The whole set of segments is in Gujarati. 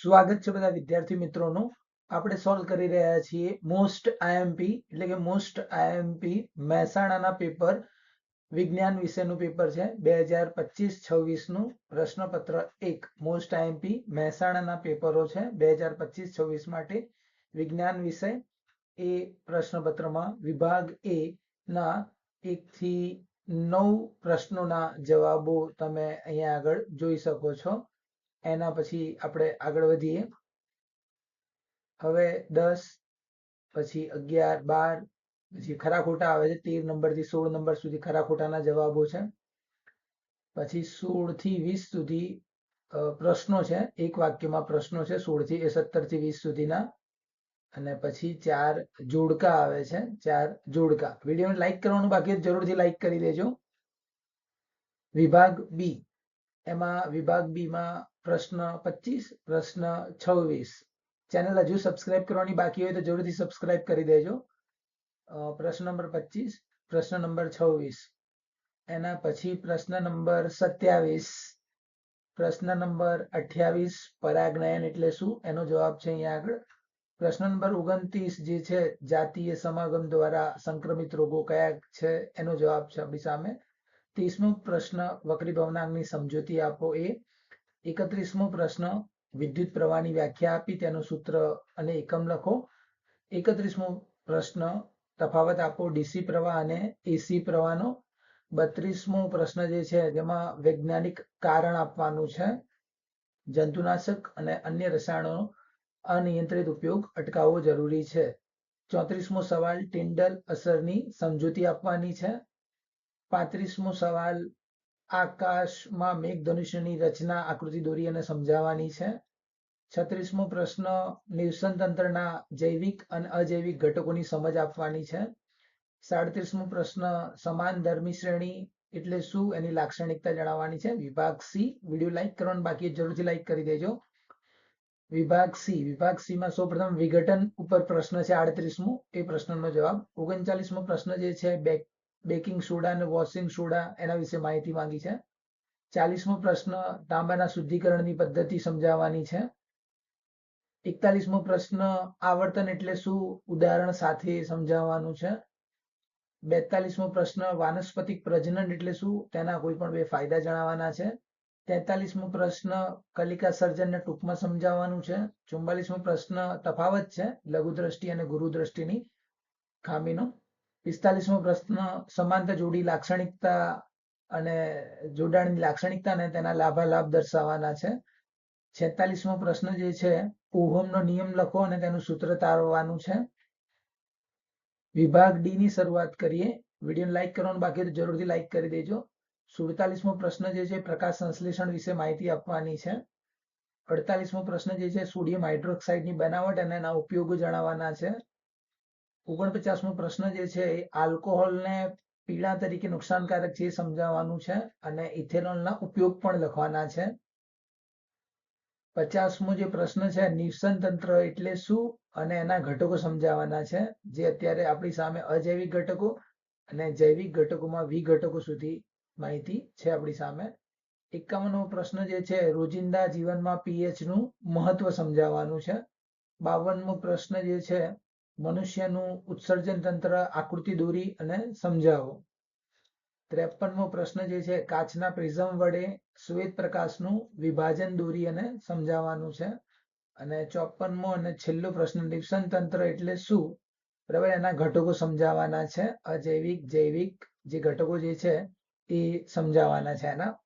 સ્વાગત છે બધા વિદ્યાર્થી મિત્રોનું. આપણે સોલ્વ કરી રહ્યા છીએ મોસ્ટ આઈએમપી એટલે કે મોસ્ટ આઈએમપી મહેસાણાના પેપર વિજ્ઞાન વિષયનું પેપર છે. બે હજાર પચીસ છવ્વીસનું પ્રશ્નપત્ર એક મોસ્ટ આઈએમપી મહેસાણાના પેપરો છે. બે હજાર પચીસ છવ્વીસ માટે વિજ્ઞાન વિષય એ પ્રશ્નપત્રમાં વિભાગ એ ના એકથી નવ પ્રશ્નોના જવાબો તમે અહીંયા આગળ જોઈ શકો છો. એના પછી આપણે આગળ વધીએ. હવે દસ, પછી અગિયાર, બાર, પછી ખરા ખોટા આવે છે, તેર નંબરથી સોળ નંબર સુધી ખરા ખોટાના જવાબો છે. પછી સોળથી વીસ સુધી પ્રશ્નો છે, એક વાક્યમાં પ્રશ્નો છે સોળથી એ સત્તરથી વીસ સુધીના. અને પછી ચાર જોડકા આવે છે, ચાર જોડકા. વિડીયોને લાઈક કરવાનું બાકી જરૂરથી લાઈક કરી દેજો. વિભાગ બી. એમાં વિભાગ બીમાં પ્રશ્ન પચીસ, પ્રશ્ન છવ્વીસ. ચેનલ હજુ સબસ્ક્રાઇબ કરવાની બાકી હોય તો જરૂરથી સબસ્ક્રાઇબ કરી દેજો. પ્રશ્ન નંબર પચીસ, પ્રશ્ન નંબર છવ્વીસ. એના પછી પ્રશ્ન નંબર સત્યાવીસ, પ્રશ્ન નંબર અઠ્યાવીસ, પરાગનયન એટલે શું? એનો જવાબ છે અહીંયા આગળ. પ્રશ્ન નંબર ઓગણત્રીસ જે છે, જાતીય સમાગમ દ્વારા સંક્રમિત રોગો કયા છે? એનો જવાબ છે આપણી સામે. ત્રીસમો પ્રશ્ન વક્રી ભવનાંગની સમજૂતી આપો. એ એકત્રીસમો પ્રશ્ન વિદ્યુત પ્રવાહની વ્યાખ્યા આપી, તેનું સૂત્ર અને એકમ લખો. એકત્રીસમો પ્રશ્ન તફાવત આપો, ડીસી પ્રવાહ અને એસી પ્રવાહનો. બત્રીસમો પ્રશ્ન જે છે, જેમાં વૈજ્ઞાનિક કારણ આપવાનું છે. જંતુનાશક અને અન્ય રસાયણો અનિયંત્રિત ઉપયોગ અટકાવવો જરૂરી છે. ચોત્રીસમો સવાલ, ટિન્ડલ અસરની સમજૂતી આપવાની છે. પાંત્રીસમો સવાલ, આકાશમાં મેઘધનુષ્યની રચના, આકૃતિ દોરી અને સમજાવવાની છે. છત્રીસમો પ્રશ્ન નિવસન તંત્રના જૈવિક અને અજૈવિક ઘટકોની સમજ આપવાની છે. સાડત્રીસમો પ્રશ્ન, સમાન ધર્મી શ્રેણી એટલે શું? એની લાક્ષણિકતા જણાવવાની છે. વિભાગ સી, વીડિયો લાઈક કરવાનું બાકી જરૂરથી લાઈક કરી દેજો. વિભાગ સી વિભાગ સી માં સૌપ્રથમ વિઘટન ઉપર પ્રશ્ન છે આડત્રીસમો. એ પ્રશ્નનો જવાબ ઓગણચાલીસમો પ્રશ્ન જે છે બેકિંગ સોડા અને વોશિંગ સોડા એના વિશે માહિતી માંગી છે. ચાલીસમો પ્રશ્ન, તાંબાના શુદ્ધિકરણની પદ્ધતિ સમજાવવાની છે. એકતાલીસમો પ્રશ્ન, આવર્તન એટલે શું? ઉદાહરણ સાથે સમજાવવાનું છે. બેતાલીસમો પ્રશ્ન, વાનસ્પતિક પ્રજનન એટલે શું? તેના કોઈ પણ બે ફાયદા જણાવવાના છે. તેતાલીસમો પ્રશ્ન, કલિકા સર્જનને ટૂંકમાં સમજાવવાનું છે. ચુમ્બાલીસમો પ્રશ્ન, તફાવત છે લઘુ દ્રષ્ટિ અને ગુરુ દ્રષ્ટિની ખામીનો. પિસ્તાલીસમો પ્રશ્ન, સમાનતા, જોડી, લાક્ષણિકતા અને જોડાણની લાક્ષણિકતા અને તેના લાભાલાભ દર્શાવવાના છે. છેતાલીસમો પ્રશ્ન જે છે, ઓહમનો નિયમ લખો અને તેનું સૂત્ર તારવવાનું છે. વિભાગ ડી ની શરૂઆત કરીએ. વીડિયો લાઈક કરવાનું બાકી તો જરૂરથી લાઈક કરી દેજો. સુડતાલીસમો પ્રશ્ન જે છે, પ્રકાશ સંશ્લેષણ વિશે માહિતી આપવાની છે. અડતાલીસમો પ્રશ્ન જે છે, સોડિયમ હાઇડ્રોક્સાઇડની બનાવટ અને એના ઉપયોગો જણાવવાના છે. ઓગણપચાસમો પ્રશ્ન જે છે એ આલ્કોહોલને પીણા તરીકે નુકસાનકારક છે સમજાવવાનું છે અને ઇથેનોલના ઉપયોગ પણ લખવાના છે. પચાસમો જે પ્રશ્ન છે નિવસન તંત્ર એટલે શું? અને એના ઘટકો સમજાવવાના છે. જે અત્યારે આપણી સામે અજૈવિક ઘટકો અને જૈવિક ઘટકોમાં વી ઘટકો સુધી માહિતી છે આપણી સામે. એકાવનમો પ્રશ્ન જે છે, રોજિંદા જીવનમાં પીએચનું મહત્વ સમજાવવાનું છે. બાવનમો પ્રશ્ન જે છે મનુષ્યનું ઉત્સર્જન તંત્ર આકૃતિ દોરી અને સમજાવો. ત્રેપનમો પ્રશ્ન જે છે, કાચના પ્રિઝમ વડે શ્વેત પ્રકાશનું વિભાજન દોરી અને સમજાવવાનું છે. અને ચોપનમો અને છેલ્લો પ્રશ્ન નિવસન તંત્ર એટલે શું? બરાબર, એના ઘટકો સમજાવવાના છે. અજૈવિક, જૈવિક જે ઘટકો જે છે, એ સમજાવવાના છે એના.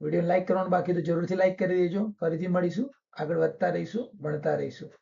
વીડિયો લાઈક કરવાનું બાકી તો જરૂરથી લાઈક કરી દેજો. ફરીથી મળીશું. આગળ વધતા રહીશું, ભણતા રહીશું.